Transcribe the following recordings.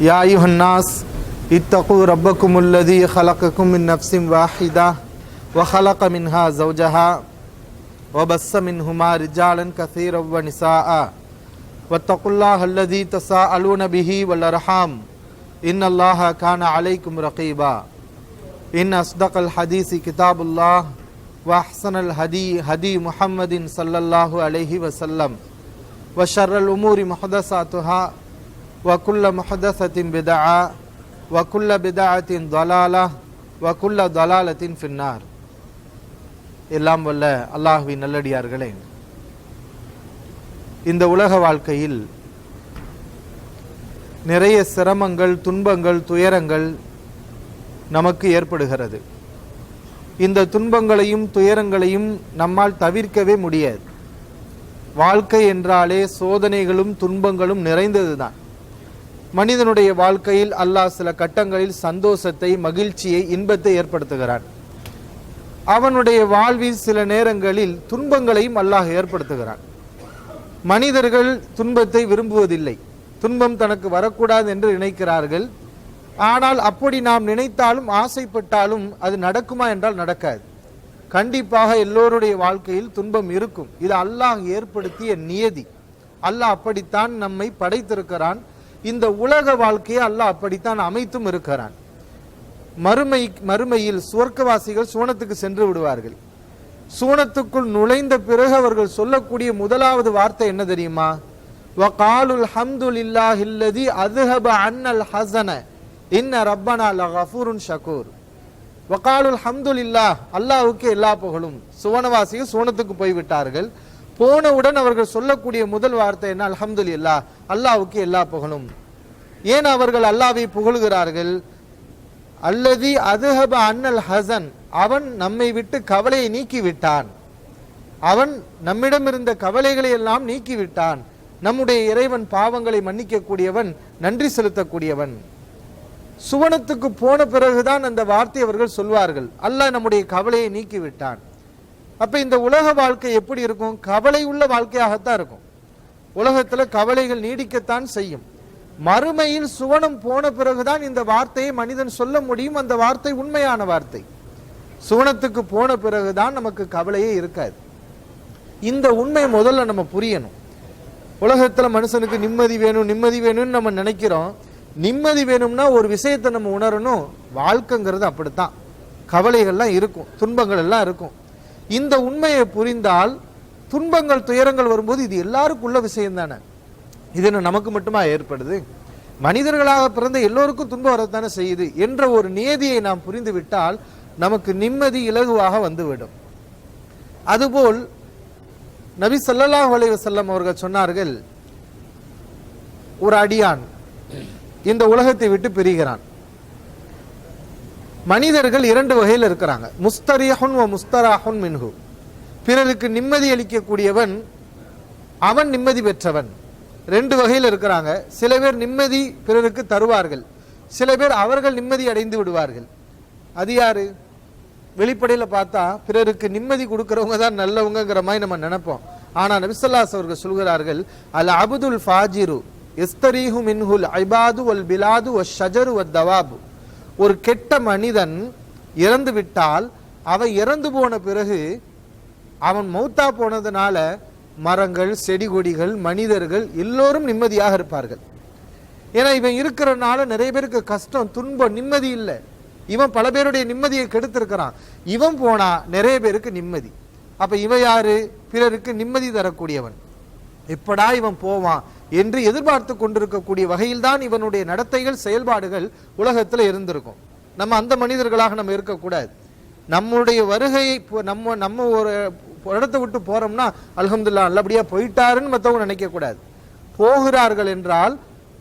يا أيها الناس اتقوا ربكم الذي خلقكم من نفس واحدة وخلق منها زوجها وبث منهما رجالا كثيرا ونساء. واتقوا الله الذي تساءلون به والأرحام. إن الله كان عليكم رقيبا. إن أصدق الحديث كتاب الله وأحسن الهدي هدي محمد صلى الله عليه وسلم. وشر الأمور محدثاتها وكل محدثة بدعة وكل بدعة ضلالة وكل ضلالة في النار எல்லாம் வல்ல அல்லாஹுவின் நல்லடியார்களே இந்த உலக வாழ்க்கையில் நிறைய சிரமங்கள் துன்பங்கள் துயரங்கள் நமக்கு ஏற்படுகிறது இந்த துன்பங்களையும் துயரங்களையும் நம்மால் தவிர்க்கவே முடியாது வாழ்க்கை என்றாலே சோதனைகளும் துன்பங்களும் நிறைந்ததுதான் மனிதனுடைய வாழ்க்கையில் அல்லாஹ் சில கட்டங்களில் சந்தோஷத்தை மகிழ்ச்சியை இன்பத்தை ஏற்படுத்துகிறான். அவனுடைய வாழ்வில் சில நேரங்களில் துன்பங்களையும் அல்லாஹ் ஏற்படுத்துகிறான். மனிதர்கள் துன்பத்தை விரும்புவதில்லை. துன்பம் தனக்கு வரக்கூடாது என்று நினைக்கிறார்கள். ஆனால் அப்படி நாம் நினைத்தாலும் ஆசைப்பட்டாலும் அது நடக்குமா என்றால் நடக்காது. கண்டிப்பாக எல்லோருடைய வாழ்க்கையில் துன்பம் இருக்கும். இது அல்லாஹ் ஏற்படுத்திய நியதி. அல்லாஹ் அப்படித்தான் நம்மை படைத்திருக்கிறான். இந்த உலக வாழ்க்கையை அல்லாஹ் அப்படித்தான் அமைத்தும் இருக்கிறான். மறுமை மறுமையில் சுவர்க்கவாசிகள் சூனத்துக்கு சென்று விடுவார்கள். சூனத்துக்குள் நுழைந்த பிறகு அவர்கள் சொல்லக்கூடிய முதலாவது வார்த்தை என்ன தெரியுமா? வகாலுல் ஹம்துலில்லாஹ் இல்லதி அதுஹப அன்னல் ஹசன இன்ன ரப்பனா லகஃபூருன் ஷகூர். வகாலுல் ஹம்துல் இல்லா அல்லாவுக்கு எல்லா புகழும். சுவனவாசிகள் சூனத்துக்கு போய்விட்டார்கள். போனவுடன் அவர்கள் சொல்லக்கூடிய முதல் வார்த்தை என்ன? அலமது இல்லா அல்லாவுக்கு எல்லா புகழும். ஏன் அவர்கள் அல்லாவை புகழுகிறார்கள்? அல்லது அதுஹப அன்னல் ஹசன். அவன் நம்மை விட்டு கவலையை நீக்கிவிட்டான். அவன் நம்மிடம் இருந்த கவலைகளை எல்லாம் நீக்கிவிட்டான். நம்முடைய இறைவன் பாவங்களை மன்னிக்கக்கூடியவன் நன்றி செலுத்தக்கூடியவன். சுவனத்துக்கு போன பிறகுதான் அந்த வார்த்தை அவர்கள் சொல்வார்கள். அல்லாஹ் நம்முடைய கவலையை நீக்கி விட்டான் அப்போ இந்த உலக வாழ்க்கை எப்படி இருக்கும்? கவலை உள்ள வாழ்க்கையாகத்தான் இருக்கும். உலகத்தில் கவலைகள் நீடிக்கத்தான் செய்யும். மறுமையில் சுவனம் போன பிறகுதான் இந்த வார்த்தையை மனிதன் சொல்ல முடியும். அந்த வார்த்தை உண்மையான வார்த்தை. சுவனத்துக்கு போன பிறகுதான் நமக்கு கவலையே இருக்காது. இந்த உண்மை முதல்ல நம்ம புரியணும். உலகத்தில் மனுஷனுக்கு நிம்மதி வேணும் நிம்மதி வேணும்னு நம்ம நினைக்கிறோம். நிம்மதி வேணும்னா ஒரு விஷயத்தை நம்ம உணரணும். வாழ்க்கைங்கிறது அப்படித்தான். கவலைகள்லாம் இருக்கும் துன்பங்கள் எல்லாம் இருக்கும். இந்த உண்மையை புரிந்தால் துன்பங்கள் துயரங்கள் வரும்போது இது எல்லாருக்குள்ள விஷயம் தானே. இது என்ன நமக்கு மட்டுமா ஏற்படுது? மனிதர்களாக பிறந்த எல்லோருக்கும் துன்பம் வரத்தானே செய்யுது என்ற ஒரு நியதியை நாம் புரிந்து விட்டால் நமக்கு நிம்மதி இலகுவாக வந்துவிடும். அதுபோல் நபி ஸல்லல்லாஹு அலைஹி செல்லம் அவர்கள் சொன்னார்கள் ஒரு அடியான் இந்த உலகத்தை விட்டு பிரிகிறான். மனிதர்கள் இரண்டு வகையில் இருக்கிறாங்க. முஸ்தரியாஹுன் வ முஸ்தராஹுன் மின்ஹு. பிறருக்கு நிம்மதி அளிக்கக்கூடியவன் அவன் நிம்மதி பெற்றவன். ரெண்டு வகையில் இருக்கிறாங்க. சில பேர் நிம்மதி பிறருக்கு தருவார்கள். சில பேர் அவர்கள் நிம்மதி அடைந்து விடுவார்கள். அது யாரு? வெளிப்படையில் பார்த்தா பிறருக்கு நிம்மதி கொடுக்குறவங்க தான் நல்லவங்கிற மாதிரி நம்ம நினைப்போம். ஆனால் நபிசல்லாஸ் அவர்கள் சொல்கிறார்கள் அல் அபுதுல் ஃபாஜிரு எஸ்தரீஹு மின்ஹுல் ஐபாது ஒல் பிலாது ஒ ஷஜரு வ தவாபு. ஒரு கெட்ட மனிதன் இறந்து விட்டால் அவன் இறந்து போன பிறகு அவன் மௌத்தா போனதுனால மரங்கள் செடி கொடிகள் மனிதர்கள் எல்லோரும் நிம்மதியாக இருப்பார்கள். ஏன்னா இவன் இருக்கிறனால நிறைய பேருக்கு கஷ்டம் துன்பம் நிம்மதி இல்லை. இவன் பல பேருடைய நிம்மதியை கெடுத்திருக்கிறான். இவன் போனா நிறைய பேருக்கு நிம்மதி. அப்போ இவன் யாரு? பிறருக்கு நிம்மதி தரக்கூடியவன். எப்படா இவன் போவான்? என்று எதிர்பார்த்து கொண்டிருக்கக்கூடிய வகையில்தான் இவனுடைய நடத்தைகள் செயல்பாடுகள் உலகத்துல இருந்திருக்கும். நம்ம அந்த மனிதர்களாக நம்ம இருக்கக்கூடாது. நம்முடைய வருகையை இப்போ நம்ம நம்ம ஒரு இடத்தை விட்டு போறோம்னா அலகம்துல்லா நல்லபடியாக போயிட்டாருன்னு மற்றவங்க நினைக்க கூடாது போகிறார்கள் என்றால்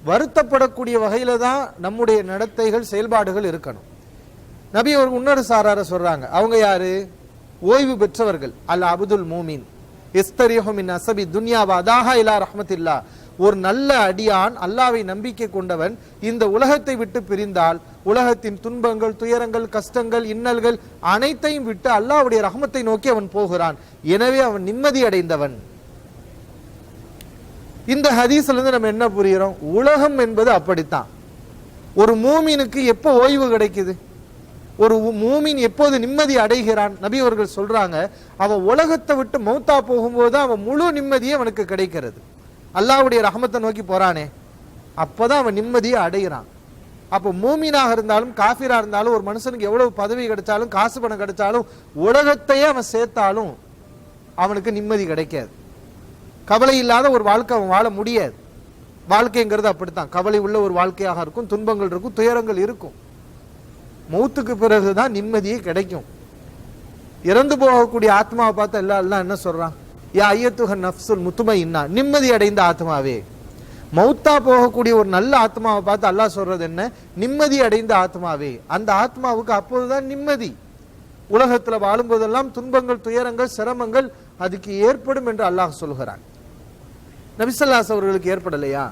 வருத்தப்படக்கூடிய வகையில தான் நம்முடைய நடத்தைகள் செயல்பாடுகள் இருக்கணும். நபி ஒரு இன்னொரு சாரார சொல்றாங்க. அவங்க யாரு? ஓய்வு பெற்றவர்கள். அல் அபுதுல் மூமின் இஸ்தரிஹுமின் அசபி துன்யாவா அதாஹா இலா ரஹ்மத்தில்லா. ஒரு நல்ல அடியான் அல்லாவை நம்பிக்கை கொண்டவன் இந்த உலகத்தை விட்டு பிரிந்தால் உலகத்தின் துன்பங்கள் துயரங்கள் கஷ்டங்கள் இன்னல்கள் அனைத்தையும் விட்டு அல்லாவுடைய ரஹமத்தை நோக்கி அவன் போகிறான். எனவே அவன் நிம்மதி அடைந்தவன். இந்த ஹதீஸ்ல இருந்து நம்ம என்ன புரிகிறோம் உலகம் என்பது அப்படித்தான். ஒரு மூமினுக்கு எப்போ ஓய்வு கிடைக்குது? ஒரு மூமின் எப்போது நிம்மதி அடைகிறான்? நபி அவர்கள் சொல்றாங்க அவன் உலகத்தை விட்டு மௌத்தா போகும்போது அவன் முழு நிம்மதியே அவனுக்கு கிடைக்கிறது. அல்லாவுடைய ரஹமத்தை நோக்கி போறானே. அப்பதான் அவன் நிம்மதியை அடைகிறான். அப்போ மூமினாக இருந்தாலும் காஃபிராக இருந்தாலும் ஒரு மனுஷனுக்கு எவ்வளவு பதவி கிடைச்சாலும் காசு பணம் கிடைச்சாலும் உலகத்தையே அவன் சேர்த்தாலும் அவனுக்கு நிம்மதி கிடைக்காது. கவலை இல்லாத ஒரு வாழ்க்கை அவன் வாழ முடியாது. வாழ்க்கைங்கிறது அப்படித்தான். கவலை உள்ள ஒரு வாழ்க்கையாக இருக்கும் துன்பங்கள் இருக்கும் துயரங்கள் இருக்கும். மௌத்துக்கு பிறகுதான் நிம்மதியே கிடைக்கும். இறந்து போகக்கூடிய ஆத்மாவை பார்த்து எல்லாம் எல்லாம் என்ன சொல்றான்? யா ஐயத்துக நஃப்சுல் முத்துமை இன்னா நிம்மதி அடைந்த ஆத்மாவே. மௌத்தா போகக்கூடிய ஒரு நல்ல ஆத்மாவை பார்த்து அல்லாஹ் சொல்றது என்ன? நிம்மதி அடைந்த ஆத்மாவே. அந்த ஆத்மாவுக்கு அப்போதுதான் நிம்மதி. உலகத்தில் வாழும்போதெல்லாம் துன்பங்கள் துயரங்கள் சிரமங்கள் அதுக்கு ஏற்படும் என்று அல்லாஹ் சொல்கிறான். நபிசல்லாஸ் அவர்களுக்கு ஏற்படலையா?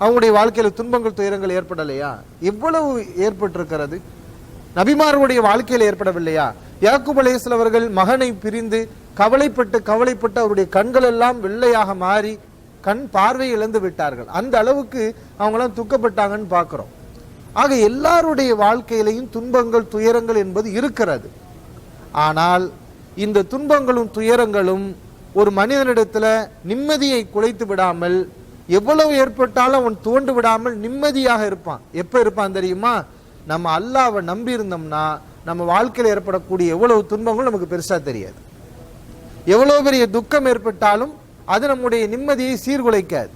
அவங்களுடைய வாழ்க்கையில் துன்பங்கள் துயரங்கள் ஏற்படலையா? எவ்வளவு ஏற்பட்டிருக்கிறது? நபிமார்களுடைய வாழ்க்கையில் ஏற்படவில்லையா? யாக்குப் அலைஹிஸ்ஸலாம் அவர்கள் மகனை பிரிந்து கவலைப்பட்டு கவலைப்பட்டு அவருடைய கண்கள் எல்லாம் வெள்ளையாக மாறி கண் பார்வை இழந்து விட்டார்கள். அந்த அளவுக்கு அவங்களாம் துக்கப்பட்டாங்கன்னு பார்க்குறோம். ஆக எல்லாருடைய வாழ்க்கையிலையும் துன்பங்கள் துயரங்கள் என்பது இருக்கிறது. ஆனால் இந்த துன்பங்களும் துயரங்களும் ஒரு மனிதனிடத்தில் நிம்மதியை குலைத்து விடாமல் எவ்வளவு ஏற்பட்டாலும் அவன் தோண்டு விடாமல் நிம்மதியாக இருப்பான். எப்போ இருப்பான் தெரியுமா? நம்ம அல்லாவை நம்பியிருந்தோம்னா நம்ம வாழ்க்கையில் ஏற்படக்கூடிய எவ்வளவு துன்பங்களும் நமக்கு பெருசாக தெரியாது. எவ்வளோ பெரிய துக்கம் ஏற்பட்டாலும் அது நம்முடைய நிம்மதியை சீர்குலைக்காது.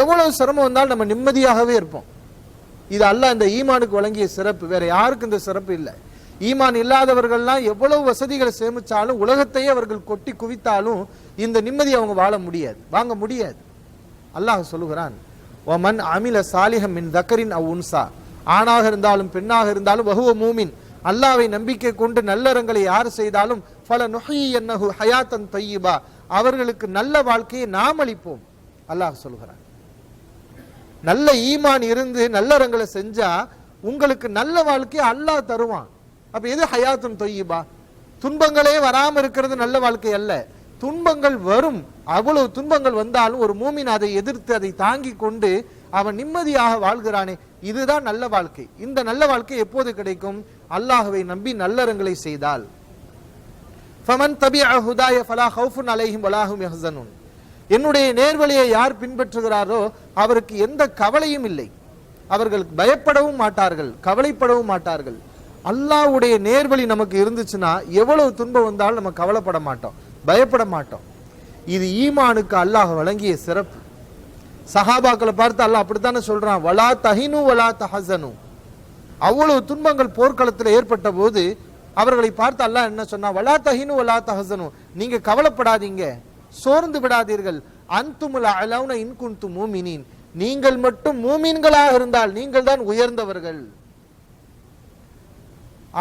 எவ்வளவு சிரமம் வந்தாலும் நம்ம நிம்மதியாகவே இருப்போம். இது அல்லாஹ் இந்த ஈமானுக்கு வழங்கிய சிறப்பு. வேற யாருக்கும் இந்த சிறப்பு இல்லை. ஈமான் இல்லாதவர்கள்லாம் எவ்வளவு வசதிகளை சேமித்தாலும் உலகத்தையே அவர்கள் கொட்டி குவித்தாலும் இந்த நிம்மதி அவங்க வாழ முடியாது வாங்க முடியாது. அல்லாஹ் சொல்லுகிறான் ஒமன் அமில சாலிஹம் மின் தக்கரின் அவ் உன்சா. ஆணாக இருந்தாலும் பெண்ணாக இருந்தாலும் வகுவ மூமின். அல்லாவை நம்பிக்கை கொண்டு நல்லறங்களை யார் செய்தாலும் பல நுஹி என்னஹு ஹயாத்தன் தொய்யுபா. அவர்களுக்கு நல்ல வாழ்க்கையை நாம் அளிப்போம். அல்லாஹ் சொல்கிறான். நல்ல ஈமான் இருந்து நல்லறங்களை செஞ்சா உங்களுக்கு நல்ல வாழ்க்கையை அல்லாஹ் தருவான். அப்ப எது ஹயாத்தன் தொய்யிபா? துன்பங்களே வராம இருக்கிறது நல்ல வாழ்க்கை அல்ல. துன்பங்கள் வரும். அவ்வளவு துன்பங்கள் வந்தாலும் ஒரு மூமின் அதை எதிர்த்து அதை தாங்கி கொண்டு அவன் நிம்மதியாக வாழ்கிறானே. இதுதான் நல்ல வாழ்க்கை. இந்த நல்ல வாழ்க்கை எப்போது கிடைக்கும்? அல்லாஹுவை நம்பி நல்லறங்களை செய்தால். ஃபமன் தபி அஹுதாய ஃபலா ஹவுஃபுன் அலைஹிம் வலாஹும் யஹசனுன். என்னுடைய நேர்வழியை யார் பின்பற்றுகிறாரோ அவருக்கு எந்த கவலையும் இல்லை. அவர்கள் பயப்படவும் மாட்டார்கள் கவலைப்படவும் மாட்டார்கள். அல்லாஹ்வுடைய நேர்வழி நமக்கு இருந்துச்சுன்னா எவ்வளவு துன்பம் வந்தாலும் நம்ம கவலைப்பட மாட்டோம் பயப்பட மாட்டோம். இது ஈமானுக்கு அல்லாஹ் வழங்கிய சிறப்பு. சஹாபாக்களை பார்த்து அல்லாஹ் அப்படித்தானே சொல்றான் வலா தஹினு வலா தஹசனு அவ்வளவு துன்பங்கள் போர்க்களத்தில் ஏற்பட்ட போது அவர்களை பார்த்து அல்லா என்ன சொன்னா வலா தஹினு வலா தஹசனு. நீங்க கவலைப்படாதீங்க. சோர்ந்து விடாதீர்கள். அந்துமுல அலவுன இன்குன்து மூமினின். நீங்கள் மட்டும் மூமின்களாக இருந்தால் நீங்கள் தான் உயர்ந்தவர்கள்.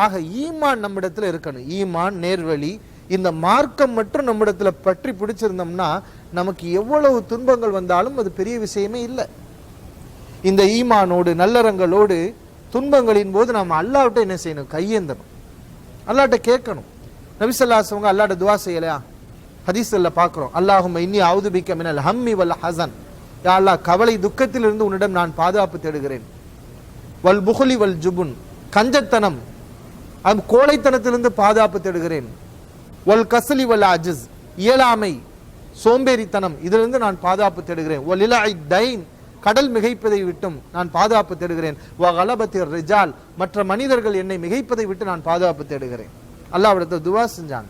ஆக ஈமான் நம்மிடத்துல இருக்கணும். ஈமான் நேர்வழி இந்த மார்க்கம் மட்டும் நம்மிடத்துல பற்றி பிடிச்சிருந்தோம்னா நமக்கு எவ்வளவு துன்பங்கள் வந்தாலும் அது பெரிய விஷயமே இல்லை. இந்த ஈமானோடு நல்லறங்களோடு துன்பங்களின் போது நம்ம அல்லாவிட்ட என்ன செய்யணும்? கையேந்தணும். அல்லாட்ட கேட்கணும். நபிசல்லாசவங்க அல்லாட்ட துவா செய்யலையா? ஹதீஸ்ல பார்க்குறோம். அல்லாஹும் இன்னி அவுதுபிக்க மினல் ஹம்மி வல் ஹசன் யா அல்லாஹ் கவலை துக்கத்திலிருந்து உன்னிடம் நான் பாதுகாப்பு தேடுகிறேன். வல் புகுலி வல் ஜுபுன். கஞ்சத்தனம். அது கோழைத்தனத்திலிருந்து பாதுகாப்பு தேடுகிறேன். வல் கசலி வல் அஜிஸ். இயலாமை. சோம்பேறித்தனம். இதிலிருந்து நான் பாதுகாப்பு தேடுகிறேன். ஒல் இலாய் டைன். கடல் மிகைப்பதை விட்டும் நான் பாதுகாப்பு தேடுகிறேன். வ ரிஜால் மற்ற மனிதர்கள் என்னை மிகைப்பதை விட்டு நான் பாதுகாப்பு தேடுகிறேன். அல்லாவிடத்தில் துவா செஞ்சாங்க.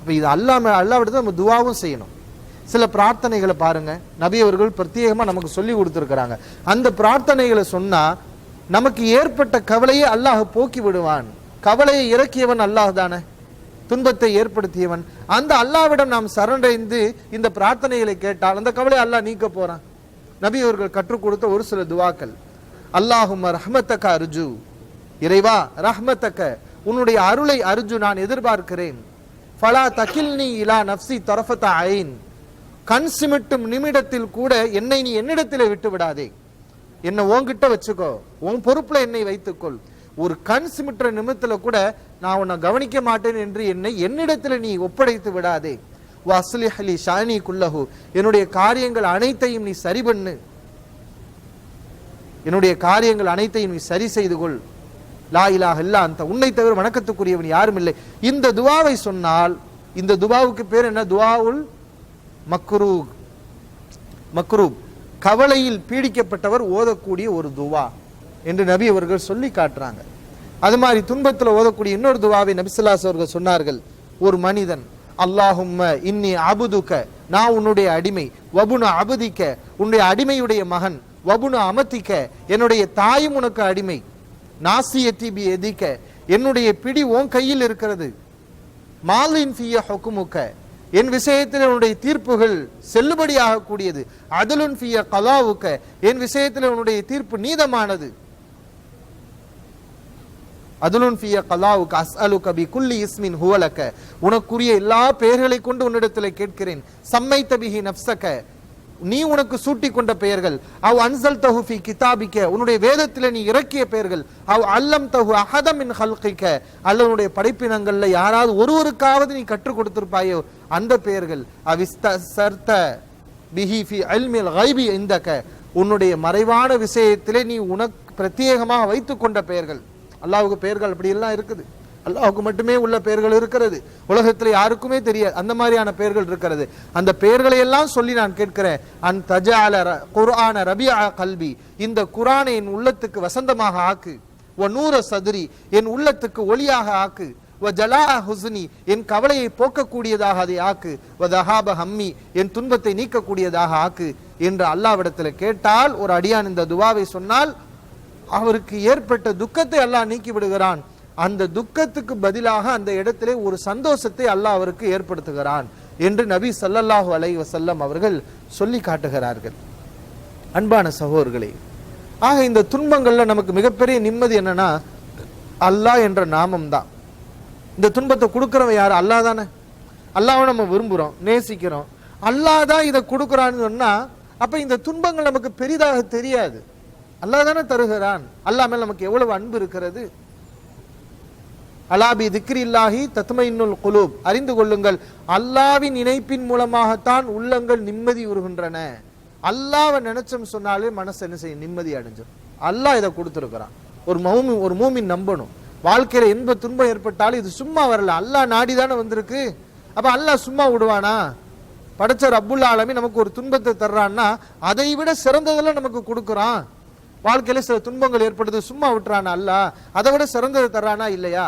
அப்ப இது அல்லாம அல்லாவிடத்தில் நம்ம துவாவும் செய்யணும். சில பிரார்த்தனைகளை பாருங்க. நபி அவர்கள் பிரத்யேகமா நமக்கு சொல்லி கொடுத்துருக்குறாங்க. அந்த பிரார்த்தனைகளை சொன்னா நமக்கு ஏற்பட்ட கவலையை அல்லாஹ் போக்கி விடுவான். கவலையை இறக்கியவன் அல்லாஹ் தானே. துன்பத்தை ஏற்படுத்தியவன். அந்த அல்லாவிடம் நாம் சரணடைந்து இந்த பிரார்த்தனைகளை கேட்டால் அந்த கவலை அல்லாஹ் நீக்க போறான். நபி அவர்கள் கற்றுக் கொடுத்த ஒரு சில துவாக்கள். அல்லாஹும் ரஹ்மத்தக்க அர்ஜு. இறைவா ரஹ்மத்தக்க. உன்னுடைய அருளை அர்ஜு நான் எதிர்பார்க்கிறேன். ஃபலா தகில்னி இலா நப்சி தொரஃபத்த ஐன். கண் சிமிட்டும் நிமிடத்தில் கூட என்னை நீ என்னிடத்தில் விட்டு விடாதே. என்னை உன்கிட்ட வச்சுக்கோ. உன் பொறுப்புல என்னை வைத்துக்கொள். ஒரு கண் சிமிட்டுற நிமிடத்தில் கூட நான் உன்னை கவனிக்க மாட்டேன் என்று என்னை என்னிடத்தில் நீ ஒப்படைத்து விடாதே. வஸ்லிஹ் ஷானி குல்லஹு. என்னுடைய காரியங்கள் அனைத்தையும் நீ சரி பண்ணு என்னுடைய காரியங்கள் அனைத்தையும் நீ சரி செய்து கொள். லா இலாக இல்லா அந்த உன்னை தவிர வணக்கத்துக்குரியவன் யாரும் இல்லை. இந்த துவாவை சொன்னால் இந்த துவாவுக்கு பேர் என்ன? துவாவுல் மக்ரூக். மக்ரூப் கவலையில் பீடிக்கப்பட்டவர் ஓதக்கூடிய ஒரு துவா என்று நபி அவர்கள் சொல்லி காட்டுறாங்க. அது மாதிரி துன்பத்தில் ஓதக்கூடிய இன்னொரு துவாவை நபிசுல்லாஸ் அவர்கள் சொன்னார்கள். ஒரு மனிதன் அல்லாஹும்ம இன்னி அபுதுக்க நான் உன்னுடைய அடிமை. வபுன அபுதிக்க உன்னுடைய அடிமையுடைய மகன். வபுன அமத்திக்க என்னுடைய தாயும் உனக்கு அடிமை. நாசியத்தி பி எதிக்க என்னுடைய பிடி உன் கையில் இருக்கிறது. மாலின் ஃபிய ஹொக்குமுக்க என் விஷயத்தில் உன்னுடைய தீர்ப்புகள் செல்லுபடியாகக்கூடியது. அதலுன் அதுலுன் ஃபிய கலாவுக்க என் விஷயத்தில் உன்னுடைய தீர்ப்பு நீதமானது. அதுலுன் ஃபிய கலா கஸ் அலு கபி குல்லி இஸ்மின் ஹுவலக்க உனக்குரிய எல்லா பெயர்களை கொண்டு உன்னிடத்தில் கேட்கிறேன். சம்மை தபிஹி நப்சக்க நீ உனக்கு சூட்டி கொண்ட பெயர்கள். அவ் அன்சல் தஹு ஃபி கிதாபிக்க உன்னுடைய வேதத்தில் நீ இறக்கிய பெயர்கள். அவ் அல்லம் தஹு இன் ஹல்கிக்க அல்ல உன்னுடைய படைப்பினங்கள்ல யாராவது ஒருவருக்காவது நீ கற்றுக் கொடுத்திருப்பாயோ அந்த பெயர்கள். அவிஸ்தர்த்த பிஹி ஃபி அல்மில் கைபி இந்தக்க உன்னுடைய மறைவான விஷயத்திலே நீ உனக்கு பிரத்யேகமாக வைத்துக் கொண்ட பெயர்கள். அல்லாவுக்கு பெயர்கள் அப்படியெல்லாம் இருக்குது. அல்லாவுக்கு மட்டுமே உள்ள பெயர்கள் இருக்கிறது. உலகத்தில் யாருக்குமே தெரியாது. அந்த மாதிரியான பெயர்கள் இருக்கிறது. அந்த பெயர்களை எல்லாம் சொல்லி நான் கேட்கிறேன். அன் தஜால குர்ஆன ரபியா கல்வி இந்த குரானை என் உள்ளத்துக்கு வசந்தமாக ஆக்கு. ஒ நூற சதுரி. என் உள்ளத்துக்கு ஒளியாக ஆக்கு. வ ஜலா ஹுஸ்னி. என் கவலையை போக்கக்கூடியதாக அதை ஆக்கு. வ தஹாப ஹம்மி. என் துன்பத்தை நீக்கக்கூடியதாக ஆக்கு. என்று அல்லாவிடத்தில் கேட்டால் ஒரு அடியான் இந்த துவாவை சொன்னால் அவருக்கு ஏற்பட்ட துக்கத்தை அல்லாஹ் நீக்கி விடுகிறான் அந்த துக்கத்துக்கு பதிலாக அந்த இடத்திலே ஒரு சந்தோஷத்தை அல்லாஹ் அவருக்கு ஏற்படுத்துகிறான் என்று நபி சல்லல்லாஹு அலை வசல்லம் அவர்கள் சொல்லி காட்டுகிறார்கள். அன்பான சகோதரர்களே ஆக இந்த துன்பங்களில் நமக்கு மிகப்பெரிய நிம்மதி என்னன்னா அல்லாஹ் என்ற நாமம் தான். இந்த துன்பத்தை கொடுக்குறவன் யார்? அல்லாஹ் தானே. அல்லாவை நம்ம விரும்புகிறோம் நேசிக்கிறோம். அல்லாஹ் தான் இதை கொடுக்குறான்னு சொன்னால் அப்போ இந்த துன்பங்கள் நமக்கு பெரிதாக தெரியாது. அல்லாஹ் தானே தருகிறான். அல்லாஹ் மேல் நமக்கு எவ்வளவு அன்பு இருக்கிறது? அலாபி திக்ரில்லாஹி தத்மைனுல் குலூப். அறிந்து கொள்ளுங்கள் அல்லாவின் இணைப்பின் மூலமாகத்தான் உள்ளங்கள் நிம்மதி உருகின்றன. அல்லாவை நினைச்சோம் சொன்னாலே மனசு என்ன செய்யும்? நிம்மதி அடைஞ்சிடும் அல்லாஹ் இதை கொடுத்துருக்கிறான். ஒரு மௌமி ஒரு மூமின் நம்பணும். வாழ்க்கையில இன்ப துன்பம் ஏற்பட்டாலும் இது சும்மா வரல. அல்லாஹ் நாடி தானே வந்திருக்கு. அப்ப அல்லாஹ் சும்மா விடுவானா? படைச்ச ரப்புல் ஆலமி நமக்கு ஒரு துன்பத்தை தர்றான்னா அதை விட சிறந்ததெல்லாம் நமக்கு கொடுக்குறான். வாழ்க்கையில சில துன்பங்கள் ஏற்படுது சும்மா விட்டுறானா? அல்ல. அதை விட சிறந்தது தர்றானா? இல்லையா?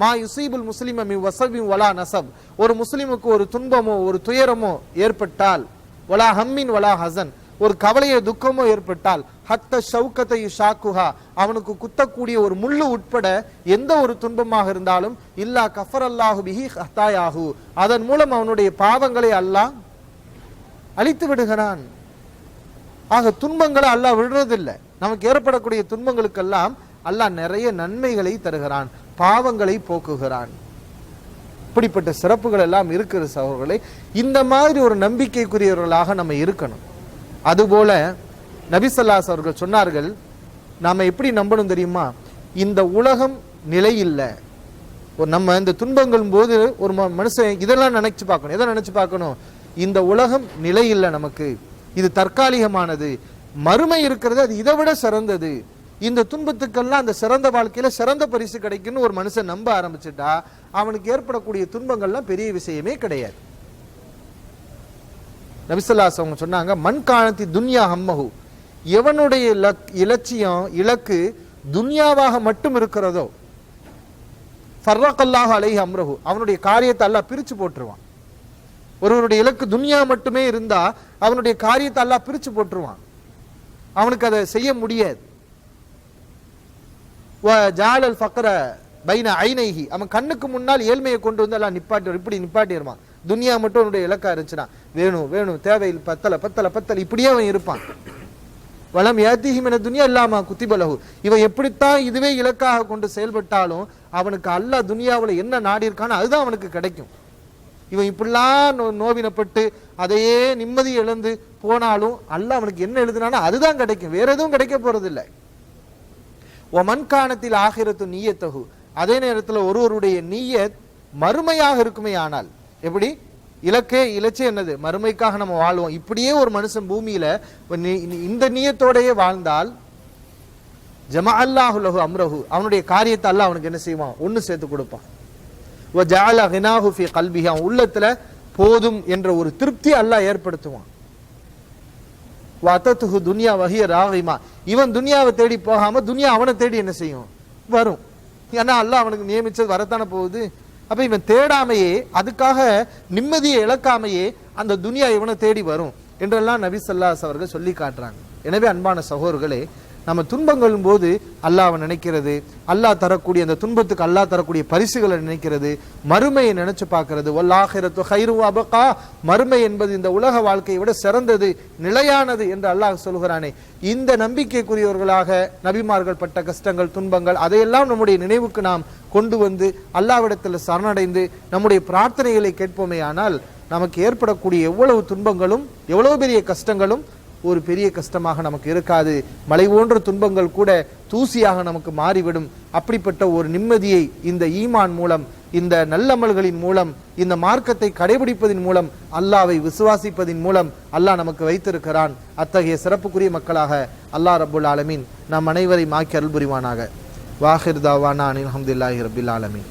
மா யுசீபுல் முஸ்லிம் மி வசபின் வலா நசப் ஒரு முஸ்லிமுக்கு ஒரு துன்பமோ ஒரு துயரமோ ஏற்பட்டால் வலா ஹம்மின் வலா ஹசன். ஒரு கவலையோ துக்கமோ ஏற்பட்டால் ஹத்த ஷவுக்கத்தை ஷாக்குஹா. அவனுக்கு குத்தக்கூடிய ஒரு முள்ளு உட்பட எந்த ஒரு துன்பமாக இருந்தாலும் இல்லா கஃபர் அல்லாஹு பிஹி ஹத்தாயாகு அதன் மூலம் அவனுடைய பாவங்களை அல்லாஹ் அழித்து விடுகிறான். ஆக துன்பங்களை அல்லாஹ் விடுறதில்லை. நமக்கு ஏற்படக்கூடிய துன்பங்களுக்கெல்லாம் அல்லாஹ் நிறைய நன்மைகளை தருகிறான் பாவங்களை போக்குகிறான். இப்படிப்பட்ட சிறப்புகள் எல்லாம் இருக்கிற சகோதரர்களை இந்த மாதிரி ஒரு நம்பிக்கைக்குரியவர்களாக நம்ம இருக்கணும். அதுபோல நபிசல்லாஸ் அவர்கள் சொன்னார்கள் நாம எப்படி நம்பணும் தெரியுமா? இந்த உலகம் நிலை இல்லை. ஒரு நம்ம இந்த துன்பங்கள் போது ஒரு ம- மனுஷன் இதெல்லாம் நினைச்சு பார்க்கணும் எதை நினைச்சு பார்க்கணும்? இந்த உலகம் நிலை இல்லை நமக்கு. இது தற்காலிகமானது. மறுமை இருக்கிறது அது இதை விட சிறந்தது. இந்த துன்பத்துக்கெல்லாம் அந்த சிறந்த வாழ்க்கையில சிறந்த பரிசு கிடைக்குன்னு ஒரு மனுஷன் நம்ப ஆரம்பிச்சுட்டா அவனுக்கு ஏற்படக்கூடிய துன்பங்கள்லாம் பெரிய விஷயமே கிடையாது. நபிசல்லாஸ் அவங்க சொன்னாங்க மண் காணத்தி துன்யா ஹம்மஹு. எவனுடைய இலட்சியம் இலக்கு துன்யாவாக மட்டும் இருக்கிறதோ ஃபர்ரக்கல்லாஹு அலை அம்ரஹு. அவனுடைய காரியத்தை அல்லாஹ் பிரிச்சு போட்டுருவான். ஒருவருடைய இலக்கு துன்யா மட்டுமே இருந்தா அவனுடைய காரியத்தை அல்லாஹ் பிரிச்சு போட்டுருவான். அவனுக்கு அதை செய்ய முடியாது. ஜாலல் ஃபக்கர பைன ஐநைகி அவன் கண்ணுக்கு முன்னால் ஏழ்மையை கொண்டு வந்து எல்லாம் நிப்பாட்டி இப்படி நிப்பாட்டிடுவான் துனியா மட்டும் அவனுடைய இலக்கா இருந்துச்சுன்னா வேணும் வேணும் தேவையில் பத்தல பத்தல பத்தல இப்படியே அவன் இருப்பான். வளம் ஏத்திஹி என துனியா இல்லாமா குத்திபலகு இவன் எப்படித்தான் இதுவே இலக்காக கொண்டு செயல்பட்டாலும் அவனுக்கு அல்லாஹ் துனியாவுல என்ன நாடி இருக்கானோ அதுதான் அவனுக்கு கிடைக்கும். இவன் இப்படிலாம் நோ நோவினப்பட்டு அதையே நிம்மதி இழந்து போனாலும் அல்ல அவனுக்கு என்ன எழுதுனானோ அதுதான் கிடைக்கும். வேற எதுவும் கிடைக்க போறதில்லை. ஓ மண்காணத்தில் ஆகிரத்து நீயத்தகு. அதே நேரத்தில் ஒருவருடைய நீயத் மறுமையாக இருக்குமே ஆனால் எப்படி? இலக்கே இலச்சே என்னது? மறுமைக்காக நம்ம வாழ்வோம். இப்படியே ஒரு மனுஷன் பூமியில இந்த நீயத்தோடையே வாழ்ந்தால் ஜமா அல்லாஹுலகு அம்ரஹு. அவனுடைய காரியத்தை அல்ல அவனுக்கு என்ன செய்வான்? ஒன்று சேர்த்து கொடுப்பான். வ ஜஅல கினாஹு உள்ளத்துல போதும் என்ற ஒரு திருப்தி அல்லாஹ் ஏற்படுத்துவான். வத்தத்துஹு துனியா வகிய ராகிமா. இவன் துனியாவை தேடி போகாம துனியா அவனை தேடி என்ன செய்யும்? வரும். ஏன்னா அல்லாஹ் அவனுக்கு நியமிச்சது வரத்தானே போகுது? அப்ப இவன் தேடாமையே அதுக்காக நிம்மதியை இழக்காமையே அந்த துனியா இவனை தேடி வரும் என்றெல்லாம் நபி சல்லாஸ் அவர்கள் சொல்லி காட்டுறாங்க. எனவே அன்பான சகோதர்களே நம்ம துன்பங்களும் போது அல்லாவை நினைக்கிறது. அல்லாஹ் தரக்கூடிய அந்த துன்பத்துக்கு அல்லாஹ் தரக்கூடிய பரிசுகளை நினைக்கிறது. மறுமையை நினைச்சு பார்க்கறது. வல்லாஹிரத்து ஹைரு அபகா. மறுமை என்பது இந்த உலக வாழ்க்கையை விட சிறந்தது நிலையானது என்று அல்லாஹ் சொல்கிறானே. இந்த நம்பிக்கைக்குரியவர்களாக நபிமார்கள் பட்ட கஷ்டங்கள் துன்பங்கள் அதையெல்லாம் நம்முடைய நினைவுக்கு நாம் கொண்டு வந்து அல்லாவிடத்தில் சரணடைந்து நம்முடைய பிரார்த்தனைகளை கேட்போமே. ஆனால் நமக்கு ஏற்படக்கூடிய எவ்வளவு துன்பங்களும் எவ்வளவு பெரிய கஷ்டங்களும் ஒரு பெரிய கஷ்டமாக நமக்கு இருக்காது. மலை போன்ற துன்பங்கள் கூட தூசியாக நமக்கு மாறிவிடும். அப்படிப்பட்ட ஒரு நிம்மதியை இந்த ஈமான் மூலம் இந்த நல்லமல்களின் மூலம் இந்த மார்க்கத்தை கடைபிடிப்பதின் மூலம் அல்லாவை விசுவாசிப்பதின் மூலம் அல்லாஹ் நமக்கு வைத்திருக்கிறான். அத்தகைய சிறப்புக்குரிய மக்களாக அல்லாஹ் ரபுல் ஆலமீன். நம் அனைவரை மாக்கி அருள் புரிவானாக. வாஹிர் தாவானா அனில் அஹமதுல்லாஹி ரபில் ஆலமீன்.